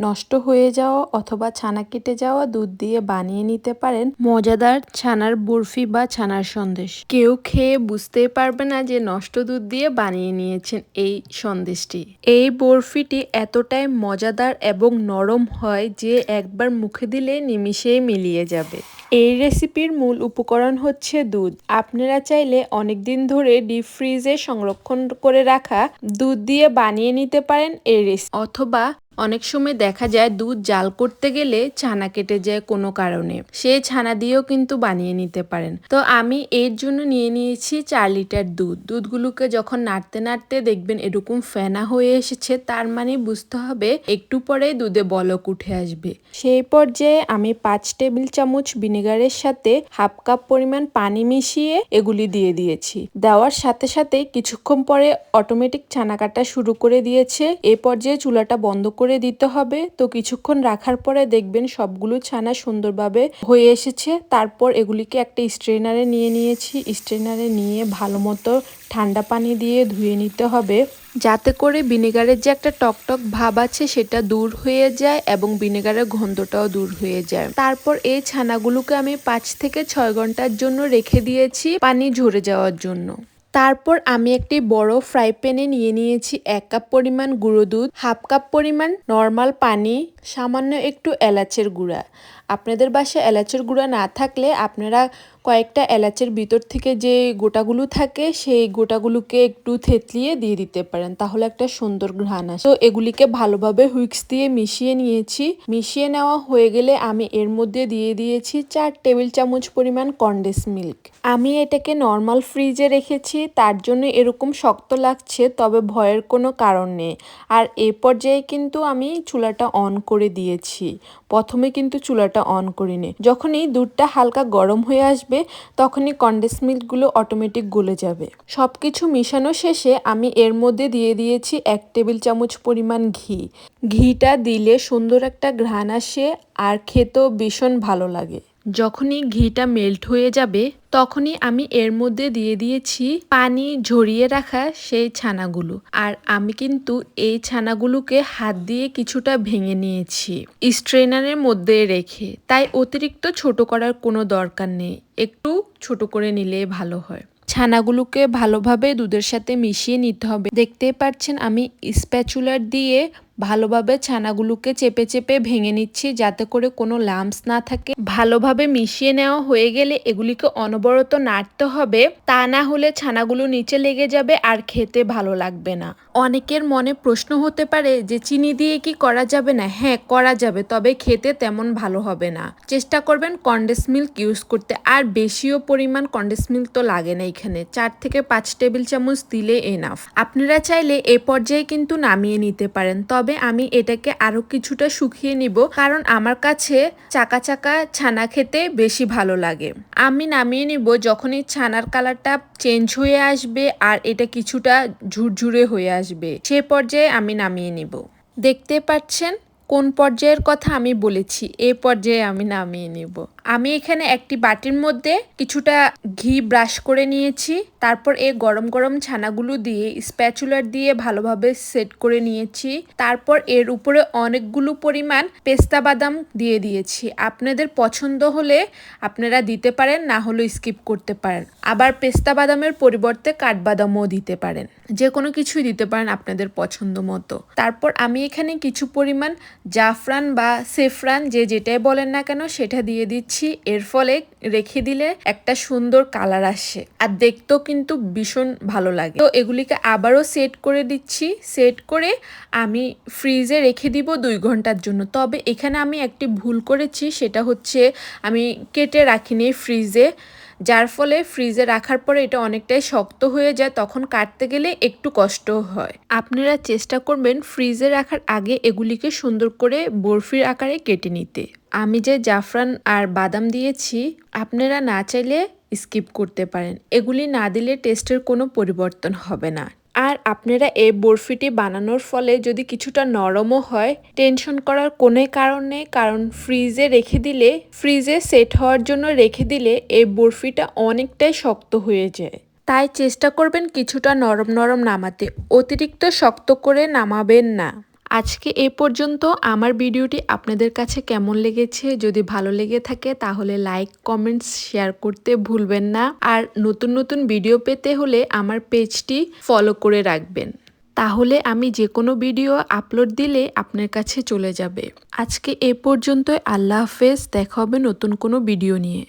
নষ্ট হয়ে যাওয়া অথবা ছানা কেটে যাওয়া দুধ দিয়ে বানিয়ে নিতে পারেন মজাদার ছানার বরফি বা ছানার সন্দেশ। কেউ খেয়ে বুঝতেই পারবে না যে নষ্ট দুধ দিয়ে বানিয়ে নিয়েছেন এই সন্দেশটি। এই বরফিটি এতটাই মজাদার এবং নরম হয় যে একবার মুখে দিলে নিমিষেই মিলিয়ে যাবে। এই রেসিপির মূল উপকরণ হচ্ছে দুধ। আপনারা চাইলে অনেক দিন ধরে ডিপ ফ্রিজে সংরক্ষণ করে রাখা দুধ দিয়ে বানিয়ে নিতে পারেন এই রেসিপি। অথবা অনেক সময় দেখা যায় দুধ জাল করতে গেলে ছানা কেটে যায় কোনো কারণে। সেই ছানা দিয়েও কিন্তু বানিয়ে নিতে পারেন। তো আমি এর জন্য নিয়ে নিয়েছি চার লিটার দুধ। দুধগুলোকে যখন নাড়তে নাড়তে দেখবেন এরকম ফেনা হয়ে এসেছে, তার মানে বুঝতে হবে একটু পরে দুধে বলক উঠে আসবে। সেই পর্যায়ে আমি পাঁচ টেবিল চামচ ভিনেগারের সাথে হাফ কাপ পরিমাণ পানি মিশিয়ে এগুলি দিয়ে দিয়েছি। দেওয়ার সাথে সাথে কিছুক্ষণ পরে অটোমেটিক ছানা কাটা শুরু করে দিয়েছে। এ পর্যায়ে চুলাটা বন্ধ করে করে দিতে হবে। তো কিছুক্ষণ রাখার পরে দেখবেন সবগুলো ছানা সুন্দরভাবে হয়ে এসেছে। তারপর এগুলিকে একটা স্ট্রেনারে নিয়ে নিয়েছি। স্ট্রেনারে নিয়ে ভালো মতো ঠান্ডা পানি দিয়ে ধুয়ে নিতে হবে। যাতে করে ভিনেগারের যে একটা টকটক ভাব আছে সেটা দূর হয়ে যায় এবং ভিনেগারের গন্ধটাও দূর হয়ে যায়। তারপর এই ছানাগুলোকে আমি পাঁচ থেকে ছয় ঘণ্টার জন্য রেখে দিয়েছি পানি ঝরে যাওয়ার জন্য। তারপর আমি একটি বড় ফ্রাই প্যানে নিয়ে নিয়েছি এক কাপ পরিমাণ গুঁড়ো দুধ, হাফ কাপ পরিমাণ নর্মাল পানি, সামান্য একটু এলাচের গুঁড়া। আপনাদের বাসায় এলাচের গুঁড়া না থাকলে আপনারা কয়েকটা এলাচের ভিতর থেকে যে গোটাগুলো থাকে, সেই গোটাগুলোকে একটু থেতলিয়ে দিয়ে দিতে পারেন। তাহলে একটা সুন্দর ঘ্রাণ আসে। তো এগুলিকে ভালোভাবে হুইক্স দিয়ে মিশিয়ে নিয়েছি। মিশিয়ে নেওয়া হয়ে গেলে আমি এর মধ্যে দিয়ে দিয়েছি চার টেবিল চামচ পরিমাণ কন্ডেন্স মিল্ক। আমি এটাকে নর্মাল ফ্রিজে রেখেছি, তার জন্য এরকম শক্ত লাগছে, তবে ভয়ের কোনো কারণ নেই। আর এ পর্যায়ে কিন্তু আমি চুলাটা অন করে দিয়েছি। প্রথমে কিন্তু চুলাটা অন করিনি। যখনই দুধটা হালকা গরম হয়ে আসবে তখনই কন্ডেন্স মিল্কগুলো অটোমেটিক গলে যাবে। সব কিছু মিশানো শেষে আমি এর মধ্যে দিয়ে দিয়েছি এক টেবিল চামচ পরিমাণ ঘি। ঘিটা দিলে সুন্দর একটা ঘ্রাণ আসে আর খেতেও ভীষণ ভালো লাগে। যখনই ঘিটা মেল্ট হয়ে যাবে তখনই আমি এর মধ্যে দিয়ে দিয়েছি পানি ঝরিয়ে রাখা সেই ছানাগুলো। আর আমি কিন্তু এই ছানাগুলোকে হাত দিয়ে কিছুটা ভেঙে নিয়েছি স্ট্রেনারের মধ্যে রেখে। তাই অতিরিক্ত ছোট করার কোনো দরকার নেই, একটু ছোট করে নিলে ভালো হয়। ছানাগুলোকে ভালোভাবে দুধের সাথে মিশিয়ে নিতে হবে। দেখতে পাচ্ছেন আমি স্প্যাচুলার দিয়ে ভালোভাবে ছানাগুলোকে চেপে চেপে ভেঙে নিচ্ছি যাতে করে কোনো লাম্পস না থাকে। ভালোভাবে মিশিয়ে নেওয়া হয়ে গেলে এগুলিকে অনবরত নাড়তে হবে। তা না হলে ছানাগুলো নিচে লেগে যাবে আর খেতে ভালো লাগবে না। অনেকের মনে প্রশ্ন হতে পারে যে চিনি দিয়ে কি করা যাবে না? হ্যাঁ করা যাবে, তবে খেতে তেমন ভালো হবে না। চেষ্টা করবেন কন্ডেন্স মিল্ক ইউজ করতে। আর বেশিও পরিমাণ কন্ডেন্স মিল্ক তো লাগে না এখানে। চার থেকে পাঁচ টেবিল চামচ দিলে এনাফ আপনারা চাইলে এ পর্যায়ে কিন্তু নামিয়ে নিতে পারেন, তবে তবে আমি এটাকে আরও কিছুটা শুকিয়ে নিব, কারণ আমার কাছে চাকা চাকা ছানা খেতে বেশি ভালো লাগে। আমি নামিয়ে নিব যখনই ছানার কালারটা চেঞ্জ হয়ে আসবে আর এটা কিছুটা ঝুরঝুরে হয়ে আসবে, সে পর্যায়ে আমি নামিয়ে নিব। দেখতে পাচ্ছেন? কোন পর্যায়ের কথা আমি বলেছি, এ পর্যায়ে আমি নামিয়ে নিব। আমি এখানে একটি বাটির মধ্যে কিছুটা ঘি ব্রাশ করে নিয়েছি। তারপর এই গরম গরম ছানাগুলো দিয়ে স্প্যাচুলার দিয়ে ভালোভাবে সেট করে নিয়েছি। তারপর এর উপরে অনেকগুলো পরিমাণ পেস্তা বাদাম দিয়ে দিয়েছি। আপনাদের পছন্দ হলে আপনারা দিতে পারেন, না হলে স্কিপ করতে পারেন। আবার পেস্তা বাদামের পরিবর্তে কাঠবাদামও দিতে পারেন। যে কোনো কিছুই দিতে পারেন আপনাদের পছন্দ মতো। তারপর আমি এখানে কিছু পরিমাণ জাফরান বা সেফরান, যে যেটাই বলেন না কেন, সেটা দিয়ে দিচ্ছি। এর ফলে রেখে দিলে একটা সুন্দর কালার আসে। আর দেখতেও কিন্তু ভীষণ ভালো লাগে। তো এগুলিকে আবারও সেট করে দিচ্ছি। সেট করে আমি ফ্রিজে রেখে দিব দুই ঘণ্টার জন্য। তবে এখানে আমি একটি ভুল করেছি, সেটা হচ্ছে আমি কেটে রাখিনি ফ্রিজে যার ফলে ফ্রিজে রাখার পরে এটা অনেকটাই শক্ত হয়ে যায়, তখন কাটতে গেলে একটু কষ্ট হয়। আপনারা চেষ্টা করবেন ফ্রিজে রাখার আগে এগুলিকে সুন্দর করে বরফির আকারে কেটে নিতে। আমি যে জাফরান আর বাদাম দিয়েছি, আপনারা না চাইলে স্কিপ করতে পারেন। এগুলি না দিলে টেস্টের কোনো পরিবর্তন হবে না। আর আপনারা এই বরফিটি বানানোর ফলে যদি কিছুটা নরমও হয় টেনশন করার কোনো কারণে কারণ ফ্রিজে রেখে দিলে ফ্রিজে সেট হওয়ার জন্য রেখে দিলে এই বরফিটা অনেকটাই শক্ত হয়ে যায়। তাই চেষ্টা করবেন কিছুটা নরম নরম নামাতে। অতিরিক্ত শক্ত করে নামাবেন না। আজকে এ পর্যন্ত আমার ভিডিওটি আপনাদের কাছে কেমন লেগেছে? যদি ভালো লেগে থাকে তাহলে লাইক কমেন্টস শেয়ার করতে ভুলবেন না। আর নতুন নতুন ভিডিও পেতে হলে আমার পেজটি ফলো করে রাখবেন। তাহলে আমি যে কোনো ভিডিও আপলোড দিলে আপনার কাছে চলে যাবে। আজকে এ পর্যন্ত আল্লাহ হাফেজ। দেখা হবে নতুন কোনো ভিডিও নিয়ে।